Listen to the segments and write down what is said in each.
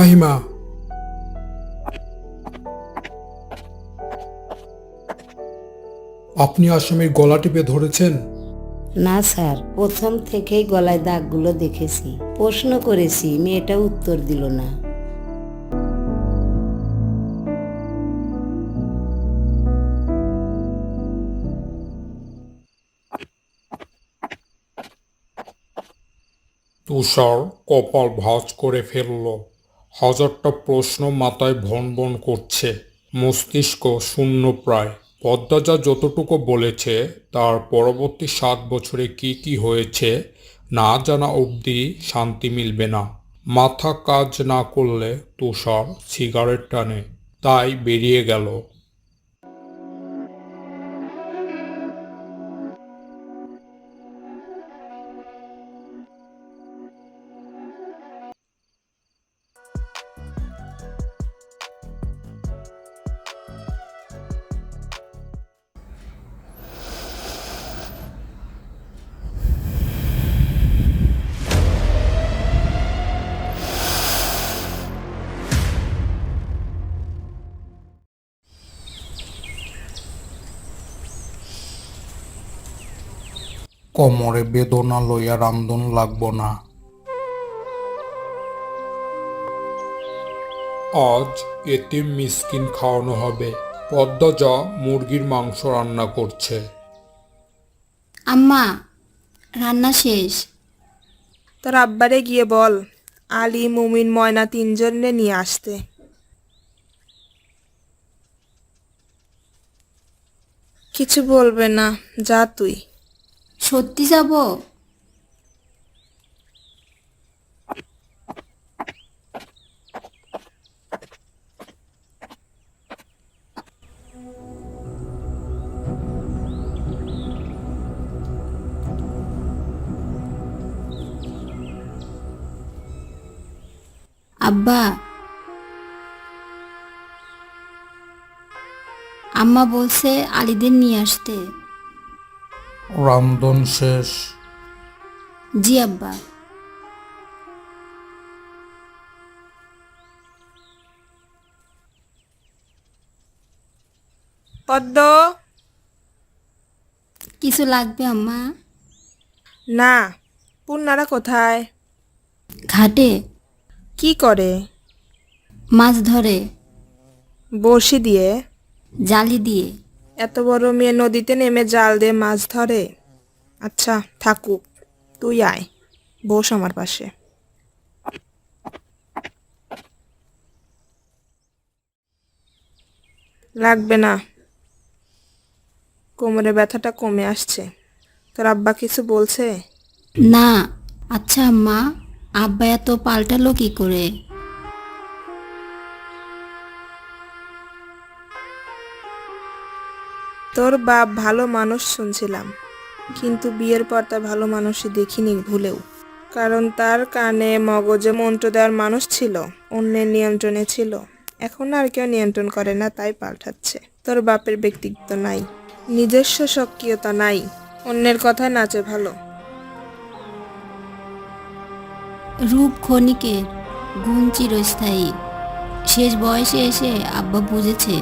ফাহিমা আপনি আসামির গলা টিপে ধরেছেন? না স্যার প্রথম থেকেই গলায় দাগগুলো দেখেছি। প্রশ্ন করেছি মেয়েটা উত্তর দিল না। তুষার কপাল ভাঁজ করে ফেলল। হাজারটা প্রশ্ন মাথায় ভন ভন করছে। মস্তিষ্ক শূন্য প্রায়। পদ্মা যা যতটুকু বলেছে, তার পরবর্তী সাত বছরে কি কি হয়েছে, না জানা অবধি শান্তি মিলবে না। মাথা কাজ না করলে তুষার সিগারেট টানে। তাই বেরিয়ে গেল। কোমরে বেদনা লইয়া রামদন লাগব না। আজ এতিম মিসকিন খাওয়ানো হবে। পদ্মা যা মুরগির মাংস রান্না করছে। আম্মা রান্না শেষ। তোর আব্বারে গিয়ে বল আলী মুমিন ময়না তিনজনে নিয়ে আসতে। কিছু বলবে না যা তুই। সত্যি যাব? আব্বা। আম্মা বলছে আলিদের নিয়ে আসতে। রামদন শেষ। জি আব্বা। পদ্ম। কিছু লাগবে আম্মা? না পূর্ণারা কোথায়? ঘাটে। কি করে? মাছ ধরে। বড়শি দিয়ে। জালি দিয়ে। এত বড় মেয়ে নদীতে নেমে জাল দিয়ে মাছ ধরে। আচ্ছা থাকুক, তুই আয়, বস আমার পাশে। লাগবে না। কোমরে ব্যথাটা কমে আসছে। তোর আব্বা কিছু বলছে? না আচ্ছা মা আব্বা এত পাল্টালো কি করে? তোর বাপ ভালো মানুষ শুনছিলাম, কিন্তু বিয়ের পর তা ভালো মানুষই দেখিনি ভুলেও। কারণ তার কানে মগজে মন্ত্র দেওয়ার মানুষ ছিল, অন্যের নিয়ন্ত্রণে ছিল। এখন আর কেউ নিয়ন্ত্রণ করে না, তাই পাল্টাচ্ছে। তোর বাপের ব্যক্তিত্ব নাই, নিজস্ব সক্রিয়তা নাই, অন্যের কথায় নাচে ভালো। রূপ ক্ষণিকের গুণ চিরস্থায়ী। শেষ বয়সে এসে আব্বা বুঝেছে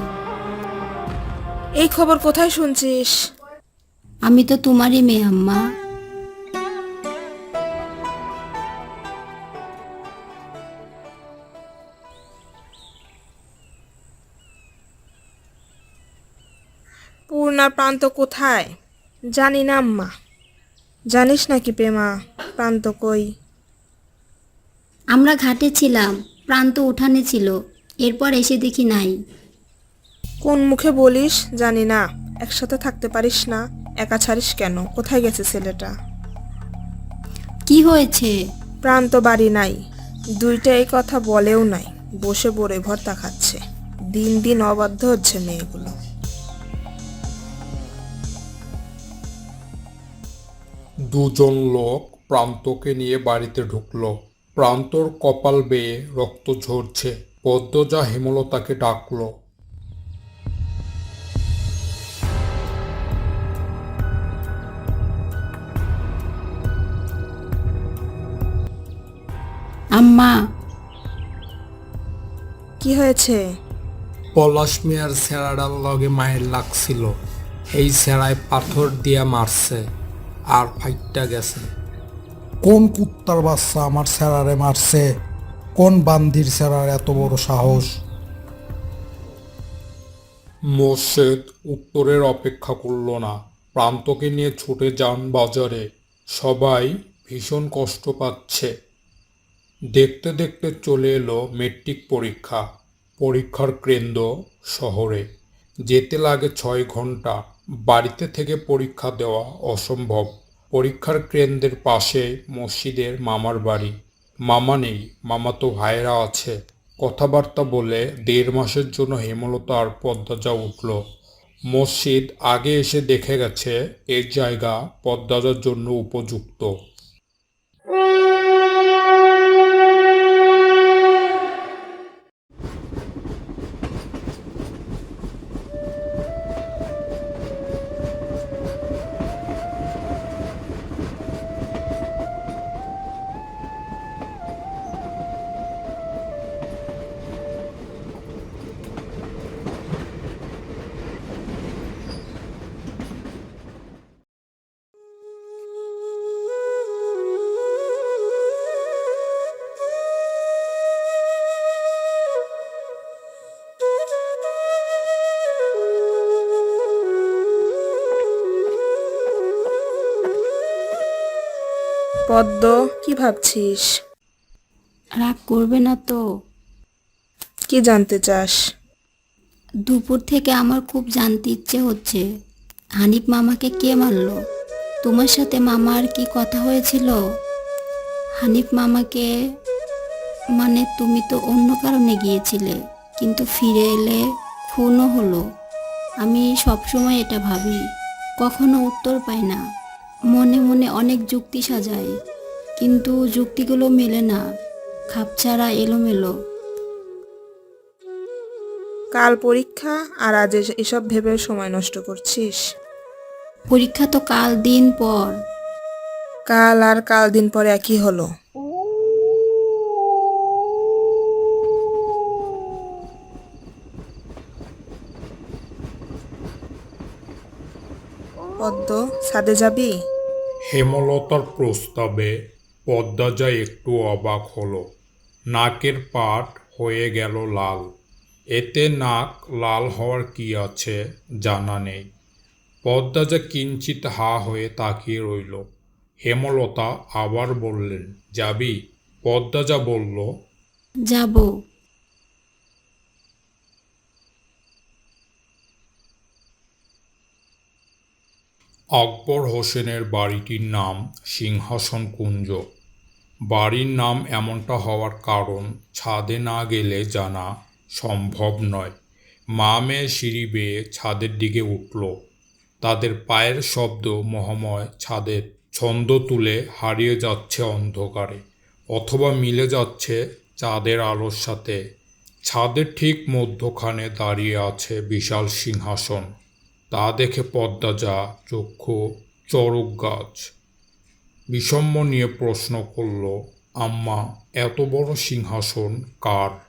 এই খবর কোথায় শুনছিস? আমি তো তোমারই মেয়ে আম্মা। পূর্ণা প্রান্ত কোথায়? জানি না আম্মা। জানিস নাকি প্রেমা প্রান্ত কই? আমরা ঘাটে ছিলাম প্রান্ত উঠানে ছিল এরপর এসে দেখি নাই। কোন মুখে বলিস জানি না একসাথে থাকতে পারিস না একা ছাড়িস কেন? কোথায় গেছে ছেলেটা? কি হয়েছে? প্রান্ত বাড়ি নাই দুইটা এই কথা বলেও নাই বসে বড়ে ভর্তা খাচ্ছে। দিন দিন অবাধ্য হচ্ছে মেয়েগুলো। দুজন লোক প্রান্তকে নিয়ে বাড়িতে ঢুকলো। প্রান্তর কপাল বেয়ে রক্ত ঝরছে। পদ্মজা হেমলতাকে ডাকলো। আম্মা। কি হয়েছে? পলাশ মিয়ার সেরাডার লগে মায়ের লাগছিল এই সেরায় পাথর দিয়া মারছে আর ফাইটটা গেছে। কোন কুত্তার বাচ্চা আমার স্যারারে মারছে? কোন বান্দির স্যারার এত বড় সাহস? মোর্শেদ উত্তরের অপেক্ষা করল না। প্রান্তকে নিয়ে ছুটে যান বাজারে। সবাই ভীষণ কষ্ট পাচ্ছে। দেখতে দেখতে চলে এলো মেট্রিক পরীক্ষা, পরীক্ষার কেন্দ্র শহরে। যেতে লাগে ছয় ঘণ্টা বাড়িতে থেকে পরীক্ষা দেওয়া অসম্ভব। পরীক্ষার কেন্দ্রের পাশে মসজিদের মামার বাড়ি। মামা নেই মামাতো ভাইয়েরা আছে। কথাবার্তা বলে দেড় মাসের জন্য হেমলতা আর পদ্মাজা উঠল। মসজিদ আগে এসে দেখে গেছে, এর জায়গা পদ্মাজার জন্য উপযুক্ত। পদ্ম কি ভাবছিস? রাগ করবে না তো। কি জানতে চাস? দুপুর থেকে আমার খুব জানতে ইচ্ছে হচ্ছে। হানিফ মামাকে কে মারলো? তোমার সাথে মামার কি কথা হয়েছিল? হানিফ মামাকে মানে তুমি তো অন্য কারণে গিয়েছিলে কিন্তু ফিরে এলে খুনও হলো। আমি সবসময় এটা ভাবি কখনো উত্তর পাই না। মনে মনে অনেক যুক্তি সাজায় কিন্তু যুক্তিগুলো মেলে না খাপছাড়া এলোমেলো। কাল পরীক্ষা আর আজ এস- এসব ভেবে সময় নষ্ট করছিস? পরীক্ষা তো কাল দিন পর। কাল আর কাল দিন পর একই হলো। পদ্ম সাদে যাবি? হেমলতার প্রস্তাবে পদ্মাজা একটু অবাক হলো। নাকের পাট হয়ে গেল লাল। এতে নাক লাল হওয়ার কি আছে জানা নেই। পদ্মা যা কিঞ্চিত হা হয়ে তাকিয়ে রইল। হেমলতা আবার বললেন যাবি? পদ্মা যা বলল যাব। আকবর হোসেনের বাড়িটির নাম সিংহাসন কুঞ্জ। বাড়ির নাম এমনটা হওয়ার কারণ ছাদে না গেলে জানা সম্ভব নয়। মা মেয়ে সিঁড়ি বেয়ে ছাদের দিকে উঠল। তাদের পায়ের শব্দ মহাময় ছাদের ছন্দ তুলে হারিয়ে যাচ্ছে অন্ধকারে, অথবা মিলে যাচ্ছে চাঁদের আলোর সাথে। ছাদের ঠিক মধ্যখানে দাঁড়িয়ে আছে বিশাল সিংহাসন। তা দেখে পদ্মা যা চক্ষু চরক গাছ। বিষম্য নিয়ে প্রশ্ন করল, আম্মা, এত বড় সিংহাসন কার?